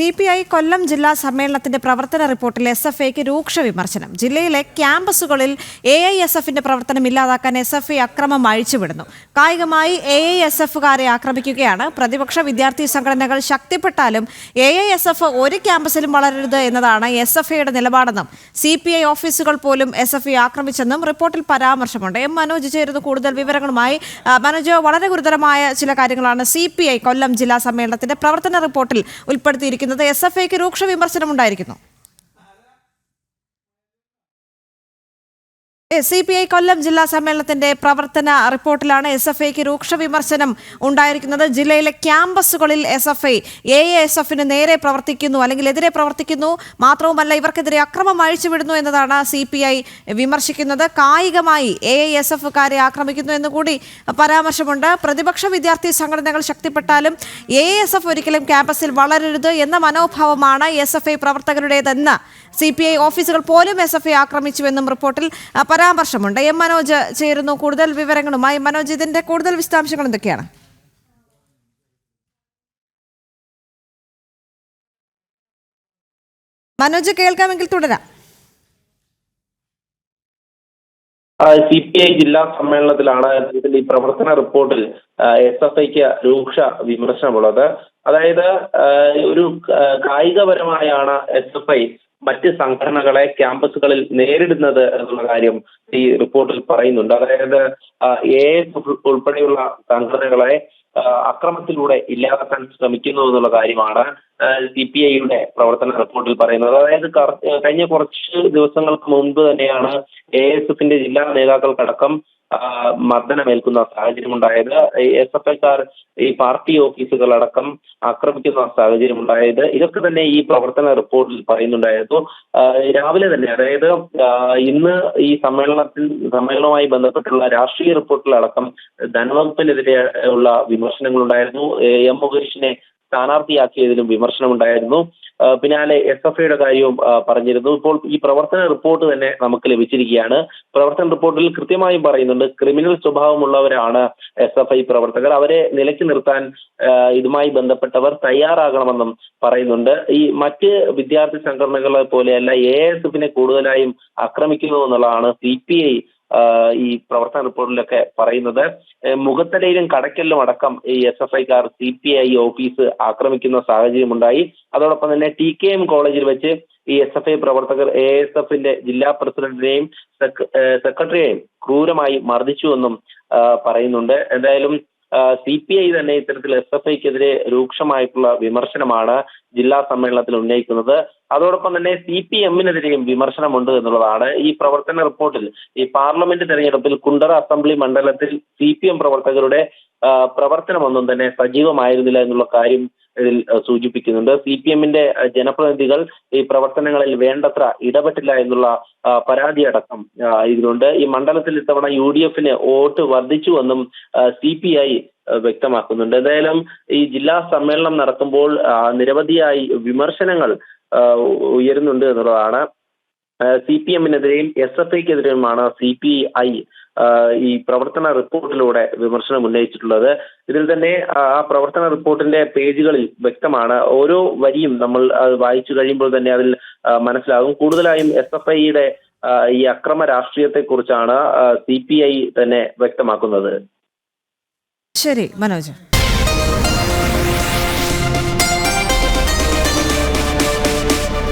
C P I Kollam ജില്ലാ സമ്മേളനത്തിന്റെ പ്രവർത്തന റിപ്പോർട്ടിൽ എസ് എഫ് ഐക്ക് രൂക്ഷ വിമർശനം. ജില്ലയിലെ ക്യാമ്പസുകളിൽ എ ഐ എസ് എഫിന്റെ പ്രവർത്തനം ഇല്ലാതാക്കാൻ എസ് എഫ് ഐ അക്രമം അഴിച്ചുവിടുന്നു. കായികമായി എ ഐ എസ് എഫുകാരെ ആക്രമിക്കുകയാണ്. പ്രതിപക്ഷ വിദ്യാർത്ഥി സംഘടനകൾ ശക്തിപ്പെട്ടാലും എ ഐ എസ് എഫ് ഒരു ക്യാമ്പസിലും വളരരുത് എന്നതാണ് എസ് എഫ് ഐയുടെ നിലപാടെന്നും സി പി ഐ ഓഫീസുകൾ പോലും എസ് എഫ് ഐ ആക്രമിച്ചെന്നും റിപ്പോർട്ടിൽ പരാമർശമുണ്ട്. എം മനോജ് ചേരുന്ന. കൂടുതൽ വിവരങ്ങളുമായി മനോജ് വളരെ ഗുരുതരമായ ചില കാര്യങ്ങളാണ് സി കൊല്ലം ജില്ലാ സമ്മേളനത്തിന്റെ പ്രവർത്തന റിപ്പോർട്ടിൽ ഉൾപ്പെടുത്തിയിരിക്കുന്നത്. എസ് എഫ് ഐക്ക് രൂക്ഷ വിമർശനമുണ്ടായിരിക്കുന്നു. സി പി ഐ കൊല്ലം ജില്ലാ സമ്മേളനത്തിന്റെ പ്രവർത്തന റിപ്പോർട്ടിലാണ് എസ് എഫ് ഐക്ക് രൂക്ഷ വിമർശനം ഉണ്ടായിരിക്കുന്നത്. ജില്ലയിലെ ക്യാമ്പസുകളിൽ S F I A S എഫിന് നേരെ പ്രവർത്തിക്കുന്നു അല്ലെങ്കിൽ എതിരെ പ്രവർത്തിക്കുന്നു മാത്രവുമല്ല ഇവർക്കെതിരെ അക്രമം അഴിച്ചുവിടുന്നു എന്നതാണ് സി പി ഐ വിമർശിക്കുന്നത്. കായികമായി എ എസ് എഫുകാരെ ആക്രമിക്കുന്നു എന്നുകൂടി പരാമർശമുണ്ട്. പ്രതിപക്ഷ വിദ്യാർത്ഥി സംഘടനകൾ ശക്തിപ്പെട്ടാലും എ എസ് എഫ് ഒരിക്കലും ക്യാമ്പസിൽ വളരരുത് എന്ന മനോഭാവമാണ് എസ് എഫ് ഐ പ്രവർത്തകരുടേതെന്ന് സി പി ഐ ഓഫീസുകൾ പോലും എസ് എഫ് ഐ ആക്രമിച്ചുവെന്നും റിപ്പോർട്ടിൽ പരാമർശമുണ്ട്. എം മനോജ് ചേരുന്നു. കൂടുതൽ വിവരങ്ങളുമായി മനോജ് ഇതിന്റെ കൂടുതൽ വിശദാംശങ്ങൾ എന്തൊക്കെയാണ്? മനോജ് കേൾക്കാമെങ്കിൽ തുടരാം. സി പി ഐ ജില്ലാ സമ്മേളനത്തിലാണ് ഇതിൽ ഈ പ്രവർത്തന റിപ്പോർട്ടിൽ എസ് എഫ് ഐക്ക് രൂക്ഷ വിമർശനമുള്ളത്. അതായത് ഒരു കായികപരമായാണ് എസ് എഫ് ഐ മറ്റ് സംഘടനകളെ ക്യാമ്പസുകളിൽ നേരിടുന്നത് എന്നുള്ള കാര്യം ഈ റിപ്പോർട്ടിൽ പറയുന്നുണ്ട്. അതായത് എ ഉൾപ്പെടെയുള്ള സംഘടനകളെ അക്രമത്തിലൂടെ ഇല്ലാതാക്കാൻ ശ്രമിക്കുന്നു എന്നുള്ള കാര്യമാണ് സി പി ഐയുടെ പ്രവർത്തന റിപ്പോർട്ടിൽ പറയുന്നത്. അതായത് കഴിഞ്ഞ കുറച്ച് ദിവസങ്ങൾക്ക് മുൻപ് തന്നെയാണ് എ എസ് എഫിന്റെ ജില്ലാ നേതാക്കൾക്കടക്കം മർദ്ദനമേൽക്കുന്ന സാഹചര്യമുണ്ടായത്. എസ് എഫ് ഐക്കാർ ഈ പാർട്ടി ഓഫീസുകളടക്കം ആക്രമിക്കുന്ന സാഹചര്യമുണ്ടായത്. ഇതൊക്കെ തന്നെ ഈ പ്രവർത്തന റിപ്പോർട്ടിൽ പറയുന്നുണ്ടായിരുന്നു. രാവിലെ തന്നെ അതായത് ഇന്ന് ഈ സമ്മേളനത്തിൽ സമ്മേളനവുമായി ബന്ധപ്പെട്ടുള്ള രാഷ്ട്രീയ റിപ്പോർട്ടിലടക്കം ധനവകുപ്പിനെതിരെ ഉള്ള വിമർശനങ്ങളുണ്ടായിരുന്നു. എം മുകേഷിനെ സ്ഥാനാർത്ഥിയാക്കിയതിലും വിമർശനമുണ്ടായിരുന്നു. പിന്നാലെ എസ് എഫ് ഐയുടെ കാര്യവും പറഞ്ഞിരുന്നു. ഇപ്പോൾ ഈ പ്രവർത്തന റിപ്പോർട്ട് തന്നെ നമുക്ക് ലഭിച്ചിരിക്കുകയാണ്. പ്രവർത്തന റിപ്പോർട്ടിൽ കൃത്യമായും പറയുന്നുണ്ട് ക്രിമിനൽ സ്വഭാവമുള്ളവരാണ് എസ് എഫ് ഐ പ്രവർത്തകർ. അവരെ നിലയ്ക്ക് നിർത്താൻ ഇതുമായി ബന്ധപ്പെട്ടവർ തയ്യാറാകണമെന്നും പറയുന്നുണ്ട്. ഈ മറ്റ് വിദ്യാർത്ഥി സംഘടനകളെ പോലെയല്ല എ എസ് എഫിനെ കൂടുതലായും ആക്രമിക്കുന്നു എന്നുള്ളതാണ് സി പി ഐ ഈ പ്രവർത്തന റിപ്പോർട്ടിലൊക്കെ പറയുന്നത്. മുഖത്തലയിലും കടയ്ക്കലിലും അടക്കം ഈ എസ് എഫ് ഐക്കാർ സി പി ഐ ഓഫീസ് ആക്രമിക്കുന്ന സാഹചര്യമുണ്ടായി. അതോടൊപ്പം തന്നെ ടി കെ എം കോളേജിൽ വെച്ച് ഈ എസ് എഫ് ഐ പ്രവർത്തകർ എ എസ് എഫിന്റെ ജില്ലാ പ്രസിഡന്റിനെയും സെക്ര- സെക്രട്ടറിയെയും ക്രൂരമായി മർദ്ദിച്ചുവെന്നും പറയുന്നുണ്ട്. എന്തായാലും സി പി ഐ തന്നെ ഇത്തരത്തിൽ എസ് എഫ് ഐക്കെതിരെ രൂക്ഷമായിട്ടുള്ള വിമർശനമാണ് ജില്ലാ സമ്മേളനത്തിൽ ഉന്നയിക്കുന്നത്. അതോടൊപ്പം തന്നെ സി പി എമ്മിനെതിരെയും വിമർശനമുണ്ട് എന്നുള്ളതാണ് ഈ പ്രവർത്തന റിപ്പോർട്ടിൽ. ഈ പാർലമെന്റ് തെരഞ്ഞെടുപ്പിൽ കുണ്ടറ അസംബ്ലി മണ്ഡലത്തിൽ സി പി എം പ്രവർത്തകരുടെ പ്രവർത്തനമൊന്നും തന്നെ സജീവമായിരുന്നില്ല എന്നുള്ള കാര്യം ഇതിൽ സൂചിപ്പിക്കുന്നുണ്ട്. സി പി എമ്മിന്റെ ജനപ്രതിനിധികൾ ഈ പ്രവർത്തനങ്ങളിൽ വേണ്ടത്ര ഇടപെട്ടില്ല എന്നുള്ള ആ, പരാതി അടക്കം ഇതിലുണ്ട്. ഈ മണ്ഡലത്തിൽ ഇത്തവണ യു ഡി എഫിന് വോട്ട് വർദ്ധിച്ചുവെന്നും സി പി ഐ വ്യക്തമാക്കുന്നുണ്ട്. ഏതായാലും ഈ ജില്ലാ സമ്മേളനം നടക്കുമ്പോൾ നിരവധിയായി വിമർശനങ്ങൾ ഉയരുന്നുണ്ട് എന്നുള്ളതാണ്. സി പി എമ്മിനെതിരെയും എസ് എഫ് ഐക്കെതിരെയുമാണ് സി പി ഐ ഈ പ്രവർത്തന റിപ്പോർട്ടിലൂടെ വിമർശനം ഉന്നയിച്ചിട്ടുള്ളത്. ഇതിൽ തന്നെ ആ പ്രവർത്തന റിപ്പോർട്ടിന്റെ പേജുകളിൽ വ്യക്തമാണ്. ഓരോ വരിയും നമ്മൾ അത് വായിച്ചു കഴിയുമ്പോൾ തന്നെ അതിൽ മനസ്സിലാകും. കൂടുതലായും എസ് എഫ് ഐയുടെ ഈ അക്രമ രാഷ്ട്രീയത്തെ കുറിച്ചാണ് സി പി ഐ തന്നെ വ്യക്തമാക്കുന്നത്. ശരി മനോജ്.